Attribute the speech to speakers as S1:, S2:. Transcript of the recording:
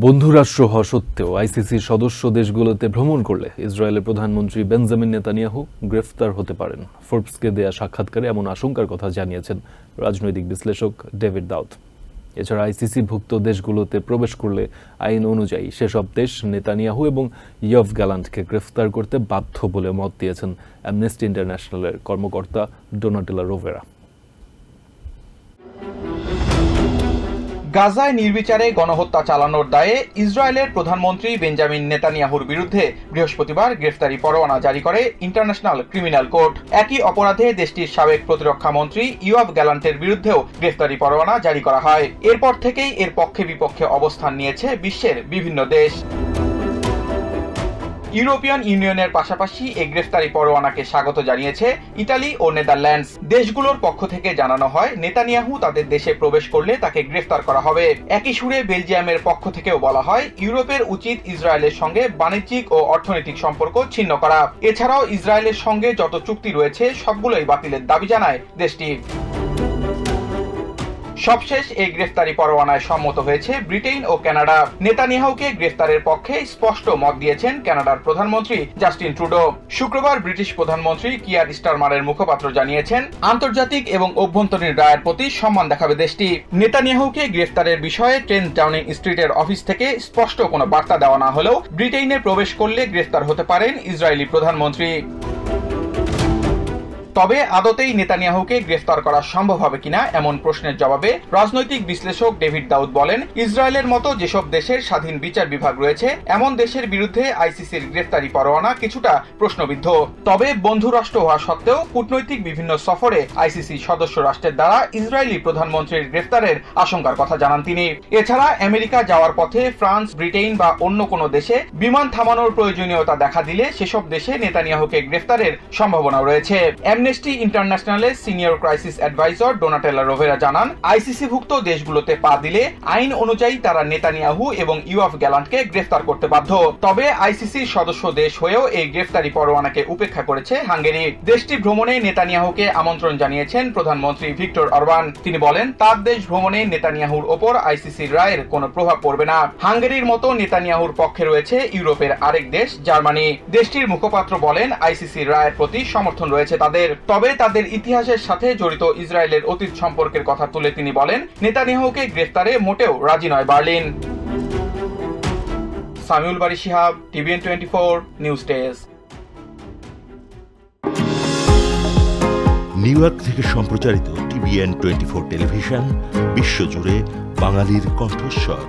S1: বন্ধুরাষ্ট্র হওয়া সত্ত্বেও আইসিসির সদস্য দেশগুলোতে ভ্রমণ করলে ইসরায়েলের প্রধানমন্ত্রী বেঞ্জামিন নেতানিয়াহু গ্রেফতার হতে পারেন। ফোর্বসকে দেয়া সাক্ষাৎকারে এমন আশঙ্কার কথা জানিয়েছেন রাজনৈতিক বিশ্লেষক ডেভিড দাউদ। এছাড়া আইসিসি ভুক্ত দেশগুলোতে প্রবেশ করলে আইন অনুযায়ী সেসব দেশ নেতানিয়াহু এবং ইয়ফ গ্যালান্টকে গ্রেফতার করতে বাধ্য বলে মত দিয়েছেন অ্যামনেস্টি ইন্টারন্যাশনালের কর্মকর্তা ডোনাটেলা রোভেরা।
S2: গাজায় নির্বিচারে গণহত্যা চালানোর দায়ে ইসরায়েলের প্রধানমন্ত্রী বেঞ্জামিন নেতানিয়াহুর বিরুদ্ধে বৃহস্পতিবার গ্রেফতারি পরোয়ানা জারি করে ইন্টারন্যাশনাল ক্রিমিনাল কোর্ট। একই অপরাধে দেশটির সাবেক প্রতিরক্ষা মন্ত্রী ইউয়াব গ্যালান্টের বিরুদ্ধেও গ্রেফতারি পরোয়ানা জারি করা হয়। এরপর থেকেই এর পক্ষে বিপক্ষে অবস্থান নিয়েছে বিশ্বের বিভিন্ন দেশ। ইউরোপিয়ান ইউনিয়নের পাশাপাশি এই গ্রেফতারি পরোয়ানাকে স্বাগত জানিয়েছে ইতালি ও নেদারল্যান্ডস। দেশগুলোর পক্ষ থেকে জানানো হয়, নেতানিয়াহু তাদের দেশে প্রবেশ করলে তাকে গ্রেফতার করা হবে। একই সুরে বেলজিয়ামের পক্ষ থেকেও বলা হয়, ইউরোপের উচিত ইসরায়েলের সঙ্গে বাণিজ্যিক ও অর্থনৈতিক সম্পর্ক ছিন্ন করা। এছাড়াও ইসরায়েলের সঙ্গে যত চুক্তি রয়েছে, সবগুলোই বাতিলের দাবি জানায় দেশটি। সবশেষ এই গ্রেফতারি পরোয়ানায় সম্মত হয়েছে ব্রিটেন ও কানাডা। নেতানিয়াহুকে গ্রেফতারের পক্ষে স্পষ্ট মত দিয়েছেন কানাডার প্রধানমন্ত্রী জাস্টিন ট্রুডো। শুক্রবার ব্রিটিশ প্রধানমন্ত্রী কিয়ার স্টারমারের মুখপাত্র জানিয়েছেন, আন্তর্জাতিক এবং অভ্যন্তরীণ রায়ের প্রতি সম্মান দেখাবে দেশটি। নেতানিয়াহুকে গ্রেফতারের বিষয়ে ট্রেন ডাউনিং স্ট্রিটের অফিস থেকে স্পষ্ট কোনো বার্তা দেওয়া না হলেও ব্রিটেনে প্রবেশ করলে গ্রেফতার হতে পারেন ইসরায়েলি প্রধানমন্ত্রী। তবে আদতেই নেতানিয়াহুকে গ্রেফতার করা সম্ভব হবে কিনা এমন প্রশ্নের জবাবে রাজনৈতিক বিশ্লেষক ডেভিড দাউদ বলেন, ইসরায়েলের মতো যেসব দেশের স্বাধীন বিচার বিভাগ রয়েছে, এমন দেশের বিরুদ্ধে আইসিসির গ্রেফতারি পরোয়ানা কিছুটা প্রশ্নবিদ্ধ। তবে বন্ধু রাষ্ট্র হওয়া সত্ত্বেও কূটনৈতিক বিভিন্ন সফরে আইসিসি সদস্য রাষ্ট্রের দ্বারা ইসরায়েলি প্রধানমন্ত্রীর গ্রেফতারের আশঙ্কার কথা জানান তিনি। এছাড়া আমেরিকা যাওয়ার পথে ফ্রান্স ব্রিটেন বা অন্য কোনো দেশে বিমান থামানোর প্রয়োজনীয়তা দেখা দিলে সেসব দেশে নেতানিয়াহুকে গ্রেফতারের সম্ভাবনা রয়েছে। Amnesty ইন্টারন্যাশনালের senior crisis adviser Donatella Rovera জানান আইসিসি আইসিসিভুক্ত দেশগুলোতে পা দিলে আইন অনুযায়ী তারা নেতানিয়াহু এবং ইউএফ গ্যালান্টকে গ্রেফতার করতে বাধ্য। তবে আইসিসির সদস্য দেশ হয়েও এই গ্রেফতারি পরোয়ানাকে উপেক্ষা করেছে হাঙ্গেরি। দেশটি ভ্রমণে নেতানিয়াহুকে আমন্ত্রণ জানিয়েছেন প্রধানমন্ত্রী ভিক্টর অরবান। তিনি বলেন, তার দেশ ভ্রমণে নেতানিয়াহুর ওপর আইসিসির রায়ের কোনো প্রভাব পড়বে না। হাঙ্গেরির মতো নেতানিয়াহুর পক্ষে রয়েছে ইউরোপের আরেক দেশ, জার্মানি। দেশটির মুখপাত্র বলেন আইসিসির রায়ের প্রতি সমর্থন রয়েছে তাদের। তবে তাদের ইতিহাসের সাথে জড়িত ইসরায়েলের অতীত সম্পর্কের কথা তুলে তিনি বলেন, নেতানিয়াহুকে গ্রেফতারে মোটেও রাজি নয় Berlin. Samiul Bari Shihab, TVN twenty four, news desk.
S3: New York থেকে সম্প্রচারিত টিভিএন টোয়েন্টি ফোর টেলিভিশন, বিশ্বজুড়ে বাঙালির কণ্ঠস্বর।